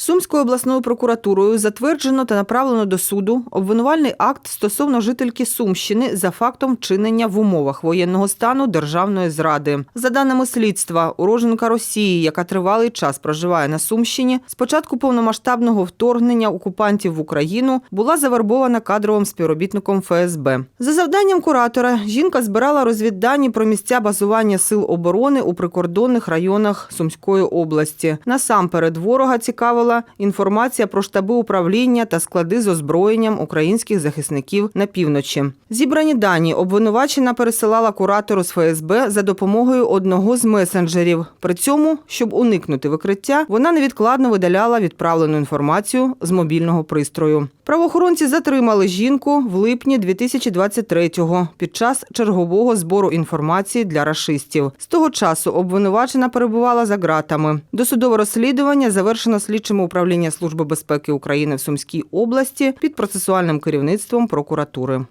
Сумською обласною прокуратурою затверджено та направлено до суду обвинувальний акт стосовно жительки Сумщини за фактом вчинення в умовах воєнного стану державної зради. За даними слідства, уроженка Росії, яка тривалий час проживає на Сумщині, з початку повномасштабного вторгнення окупантів в Україну була завербована кадровим співробітником ФСБ. За завданням куратора жінка збирала розвіддані про місця базування сил оборони у прикордонних районах Сумської області. Насамперед ворога цікавила інформація про штаби управління та склади з озброєнням українських захисників на півночі. Зібрані дані обвинувачена пересилала куратору з ФСБ за допомогою одного з месенджерів. При цьому, щоб уникнути викриття, вона невідкладно видаляла відправлену інформацію з мобільного пристрою. Правоохоронці затримали жінку в липні 2023-го під час чергового збору інформації для рашистів. З того часу обвинувачена перебувала за ґратами. Досудове розслідування завершено слідчими управління Служби безпеки України в Сумській області під процесуальним керівництвом прокуратури.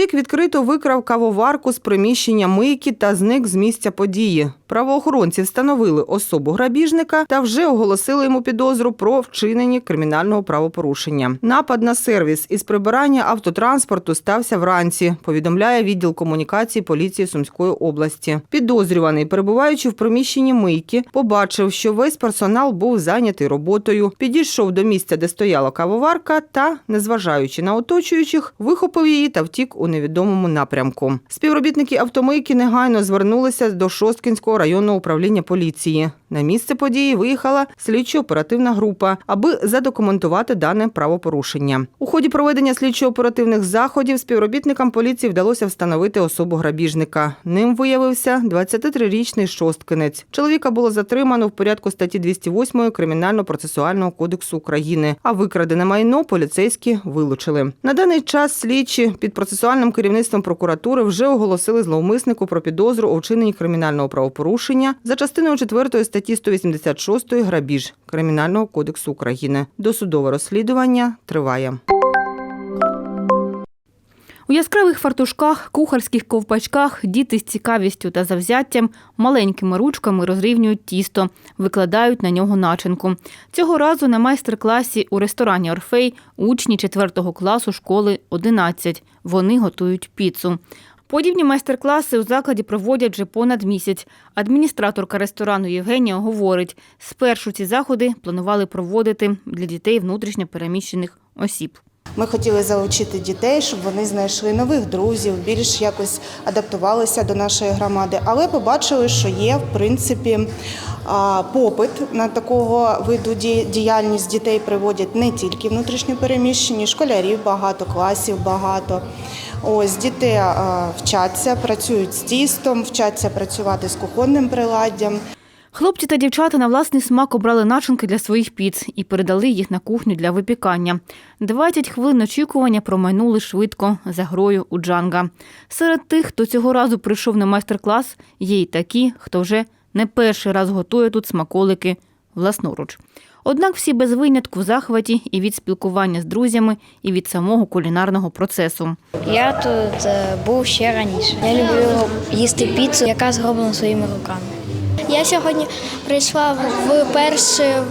Чоловік відкрито викрав кавоварку з приміщення мийки та зник з місця події. Правоохоронці встановили особу грабіжника та вже оголосили йому підозру про вчинення кримінального правопорушення. Напад на сервіс із прибирання автотранспорту стався вранці. Повідомляє відділ комунікації поліції Сумської області. Підозрюваний, перебуваючи в приміщенні мийки, побачив, що весь персонал був зайнятий роботою. Підійшов до місця, де стояла кавоварка, та, незважаючи на оточуючих, вихопив її та втік у невідомому напрямку. Співробітники автомийки негайно звернулися до Шосткінського районного управління поліції. На місце події виїхала слідчо-оперативна група, аби задокументувати дане правопорушення. У ході проведення слідчо-оперативних заходів співробітникам поліції вдалося встановити особу грабіжника. Ним виявився 23-річний шосткинець. Чоловіка було затримано в порядку статті 208 Кримінально-процесуального кодексу України, а викрадене майно поліцейські вилучили. На даний час слідчі під процесуальним керівництвом прокуратури вже оголосили зловмиснику про підозру у вчиненні кримінального правопорушення за частиною 4 статті 186 грабіж Кримінального кодексу України. Досудове розслідування триває. У яскравих фартушках, кухарських ковпачках діти з цікавістю та завзяттям маленькими ручками розрівнюють тісто, викладають на нього начинку. Цього разу на майстер-класі у ресторані Орфей учні 4 класу школи 11. Вони готують піцу. Подібні майстер-класи у закладі проводять вже понад місяць. Адміністраторка ресторану Євгенія говорить, спершу ці заходи планували проводити для дітей внутрішньо переміщених осіб. Ми хотіли залучити дітей, щоб вони знайшли нових друзів, більш якось адаптувалися до нашої громади. Але побачили, що є в принципі попит на такого виду ді- діяльність дітей приводять не тільки внутрішньо переміщені, школярів багато, класів багато. Ось діти вчаться, працюють з тістом, вчаться працювати з кухонним приладдям. Хлопці та дівчата на власний смак обрали начинки для своїх піц і передали їх на кухню для випікання. 20 хвилин очікування промайнули швидко за грою у джанга. Серед тих, хто цього разу прийшов на майстер-клас, є й такі, хто вже не перший раз готує тут смаколики власноруч. Однак всі без винятку в захваті і від спілкування з друзями, і від самого кулінарного процесу. Я тут е, був ще раніше. Я люблю їсти піцу, яка зроблена своїми руками. Я сьогодні прийшла вперше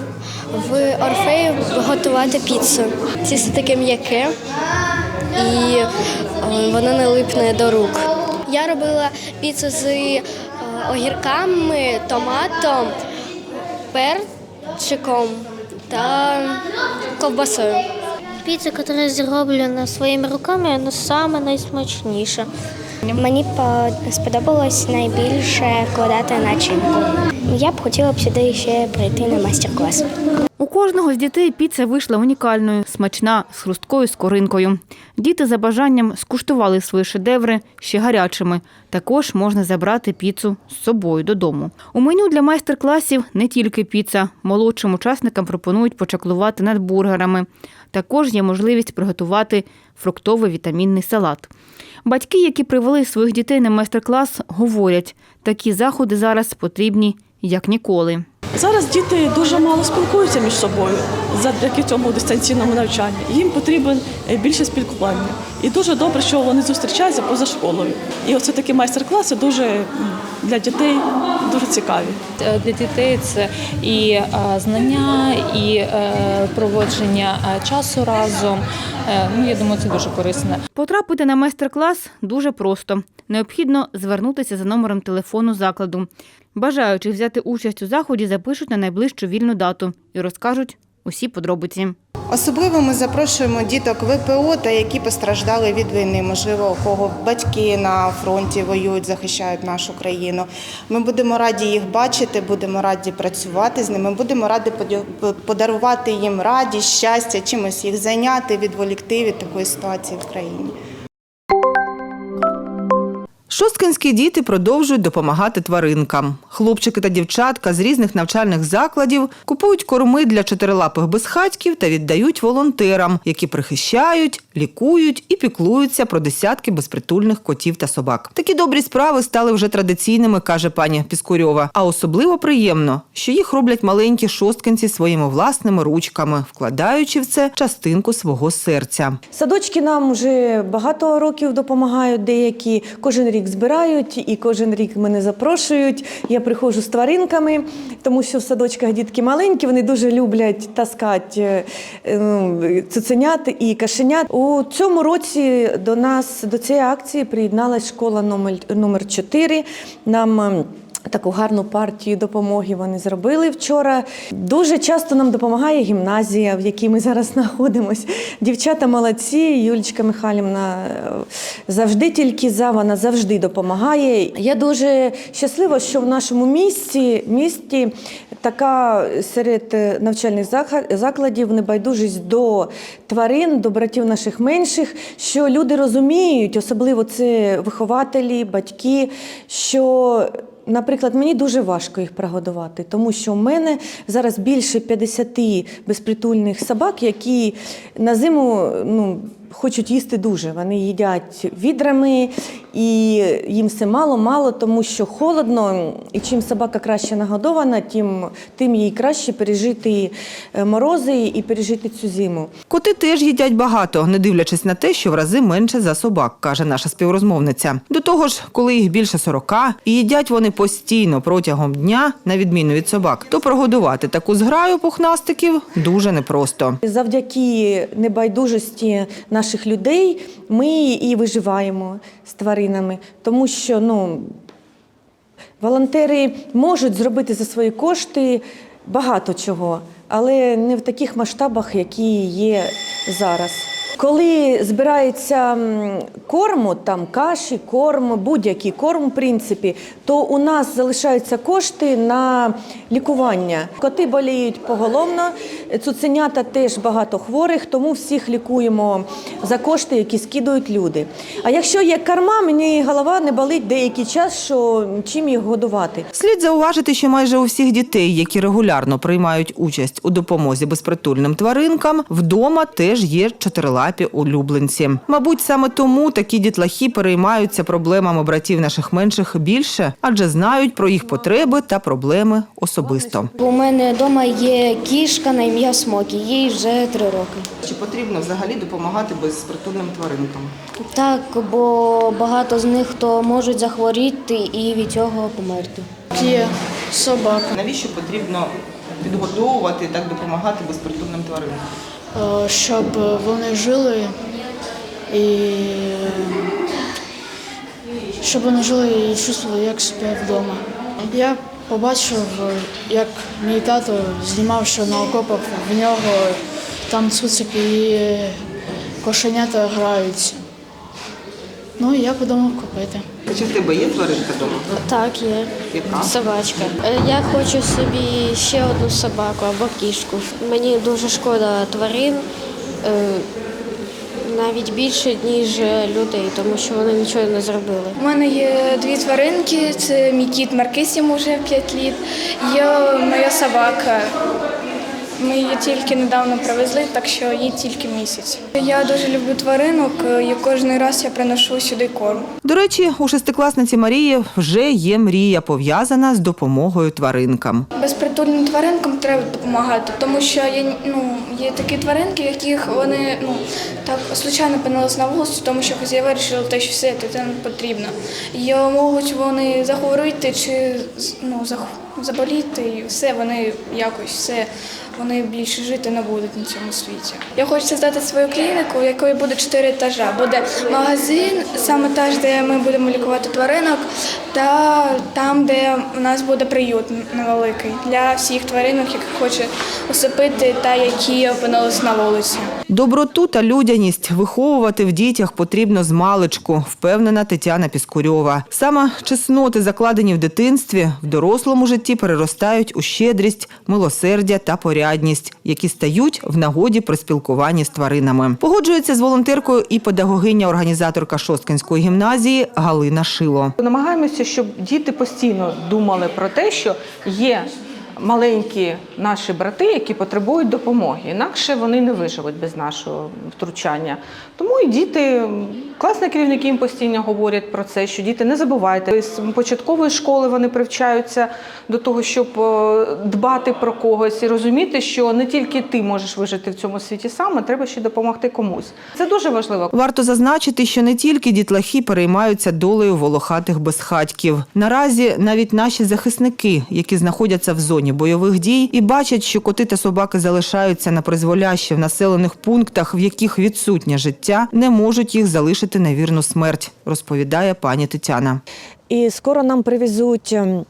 в Орфею готувати піцу. Тісто таке м'яке і е, воно не липне до рук. Я робила піцу з е, огірками, томатом, перчиком та ковбасою. Піца, яку зроблена своїми руками, вона найсмачніша. Мені сподобалось найбільше кладати начинку. Я б хотіла б сюди ще прийти на майстер-клас. У кожного з дітей піца вийшла унікальною, смачна, з хрусткою скоринкою. Діти за бажанням скуштували свої шедеври ще гарячими. Також можна забрати піцу з собою додому. У меню для майстер-класів не тільки піца. Молодшим учасникам пропонують почаклувати над бургерами. Також є можливість приготувати фруктовий вітамінний салат. Батьки, які привели своїх дітей на майстер-клас, говорять, такі заходи зараз потрібні як ніколи. Зараз діти дуже мало спілкуються між собою завдяки цьому дистанційному навчанню. Їм потрібен е, більше спілкування. І дуже добре, що вони зустрічаються поза школою. І оце такі майстер-класи дуже для дітей дуже цікаві. Е, Для дітей це і е, знання, і е, проводження часу разом. Ну, я думаю, це дуже корисно. Потрапити на майстер-клас дуже просто. Необхідно звернутися за номером телефону закладу. Бажаючи взяти участь у заході, запишуть на найближчу вільну дату і розкажуть усі подробиці. Особливо ми запрошуємо діток ВПО та які постраждали від війни. Можливо, у кого батьки на фронті воюють, захищають нашу країну. Ми будемо раді їх бачити, будемо раді працювати з ними. Будемо раді подарувати їм радість, щастя, чимось їх зайняти, відволікти від такої ситуації в країні. Шосткинські діти продовжують допомагати тваринкам. Хлопчики та дівчатка з різних навчальних закладів купують корми для чотирилапих безхатьків та віддають волонтерам, які прихищають, лікують і піклуються про десятки безпритульних котів та собак. Такі добрі справи стали вже традиційними, каже пані Піскурьова. А особливо приємно, що їх роблять маленькі шосткинці своїми власними ручками, вкладаючи в це частинку свого серця. Садочки нам вже багато років допомагають деякі. Кожен рік збирають і кожен рік мене запрошують. Я приходжу з тваринками, тому що в садочках дітки маленькі, вони дуже люблять таскати е, ну, цуценят і кашенят. У цьому році до нас до цієї акції приєдналась школа номер, номер 4. Нам Таку гарну партію допомоги вони зробили вчора. Дуже часто нам допомагає гімназія, в якій ми зараз знаходимося. Дівчата молодці, Юлічка Михайлівна е, завжди тільки за, вона завжди допомагає. Я дуже щаслива, що в нашому місті, місті така серед е, навчальних закладів небайдужість до тварин, до братів наших менших, що люди розуміють, особливо це вихователі, батьки, що Наприклад, мені дуже важко їх прогодувати, тому що в мене зараз більше 50 безпритульних собак, які на зиму ну, хочуть їсти дуже. Вони їдять відрами, і їм все мало-мало, тому що холодно. І чим собака краще нагодована, тим, тим їй краще пережити е, морози і пережити цю зиму. Коти теж їдять багато, не дивлячись на те, що в рази менше за собак, каже наша співрозмовниця. До того ж, коли їх більше 40, і їдять вони постійно протягом дня, на відміну від собак, то прогодувати таку зграю пухнастиків дуже непросто. Завдяки небайдужості наших людей ми і виживаємо з тваринами, тому що ну, волонтери можуть зробити за свої кошти багато чого, але не в таких масштабах, які є зараз. Коли збирається корму, там каші, корм, будь-який корм, в принципі, то у нас залишаються кошти на лікування. Коти боліють поголовно, цуценята теж багато хворих, тому всіх лікуємо за кошти, які скидують люди. А якщо є корма, мені голова не болить деякий час, що чим їх годувати. Слід зауважити, що майже у всіх дітей, які регулярно приймають участь у допомозі безпритульним тваринкам, вдома теж є чотирилапі улюбленці. Мабуть, саме тому такі дітлахи переймаються проблемами братів наших менших більше, адже знають про їх потреби та проблеми особисто. У мене вдома є кішка на ім'я Смокі, їй вже три роки. Чи потрібно взагалі допомагати безпритульним тваринкам? Так, бо багато з них то можуть захворіти і від цього померти. Є собака, Навіщо потрібно підгодовувати і так допомагати безпритульним тваринам? Е, щоб вони жили і щоб вони жили і чувствували, як себе вдома. Я побачив, як мій тато знімав, що на окопах в нього там цуцики і кошенята граються. Ну я подумав купити. Чи в тебе є тваринка вдома? Так, є. Яка? Собачка. Е, Я хочу собі ще одну собаку або кішку. Мені дуже шкода тварин, е, навіть більше, ніж людей, тому що вони нічого не зробили. У мене є дві тваринки. Це мій кіт Маркис, йому вже 5 літ. Є моя собака Ми її тільки недавно привезли, так що їй тільки місяць. Я дуже люблю тваринок, і кожен раз я приношу сюди корм. До речі, у шестикласниці Марії вже є мрія пов'язана з допомогою тваринкам. Безпритульним тваринкам треба допомагати, тому що є, ну, є такі тваринки, яких вони ну, так случайно опинились на вулиці, тому що хазяї вирішили, те, що все дитина потрібно. І можуть вони захворіти чи ну, заболіти, і все, вони якось все, вони більше жити не будуть на цьому світі. Я хочу здати свою клініку, в якої буде чотири етажа. Буде магазин, саме теж, де ми будемо лікувати тваринок, та там, де у нас буде приют невеликий для всіх тваринок, які хочуть усипити та які опинились на вулиці. Доброту та людяність виховувати в дітях потрібно з маличку, впевнена Тетяна Піскурьова. Саме чесноти, закладені в дитинстві, в дорослому житті переростають у щедрість, милосердя та порядність, які стають в нагоді при спілкуванні з тваринами. Погоджується з волонтеркою і педагогиня-організаторка Шосткинської гімназії Галина Шило. Намагаємося, щоб діти постійно думали про те, що є маленькі наші брати, які потребують допомоги. Інакше вони не виживуть без нашого втручання. Тому і діти, класні керівники їм постійно говорять про це, що діти не забувайте. З початкової школи вони привчаються до того, щоб е, дбати про когось і розуміти, що не тільки ти можеш вижити в цьому світі сам, а треба ще допомогти комусь. Це дуже важливо. Варто зазначити, що не тільки дітлахи переймаються долею волохатих безхатьків. Наразі навіть наші захисники, які знаходяться в зоні бойових дій і бачать, що коти та собаки залишаються на призволяще в населених пунктах, в яких відсутнє життя, не можуть їх залишити на вірну смерть, розповідає пані Тетяна. І скоро нам привезуть ем,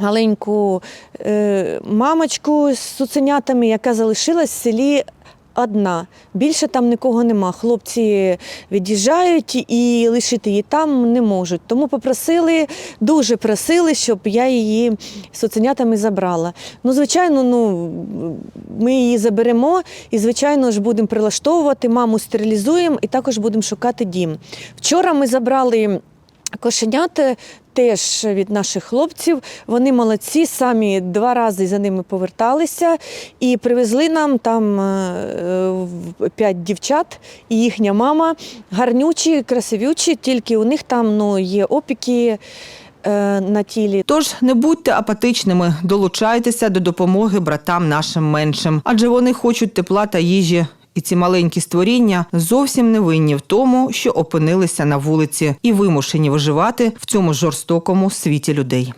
маленьку е, мамочку з цуценятами, яка залишилась в селі. Одна більше там нікого нема. Хлопці від'їжджають і лишити її там не можуть. Тому попросили, дуже просили, щоб я її з цуценятами забрала. Ну, звичайно, ну ми її заберемо і, звичайно ж, будемо прилаштовувати, маму стерилізуємо і також будемо шукати дім. Вчора ми забрали. Кошенята теж від наших хлопців. Вони молодці, самі два рази за ними поверталися і привезли нам там е, п'ять дівчат і їхня мама. Гарнючі, красивючі, тільки у них там ну, є опіки е, на тілі. Тож не будьте апатичними, долучайтеся до допомоги братам нашим меншим, адже вони хочуть тепла та їжі. І ці маленькі створіння зовсім не винні в тому, що опинилися на вулиці і вимушені виживати в цьому жорстокому світі людей.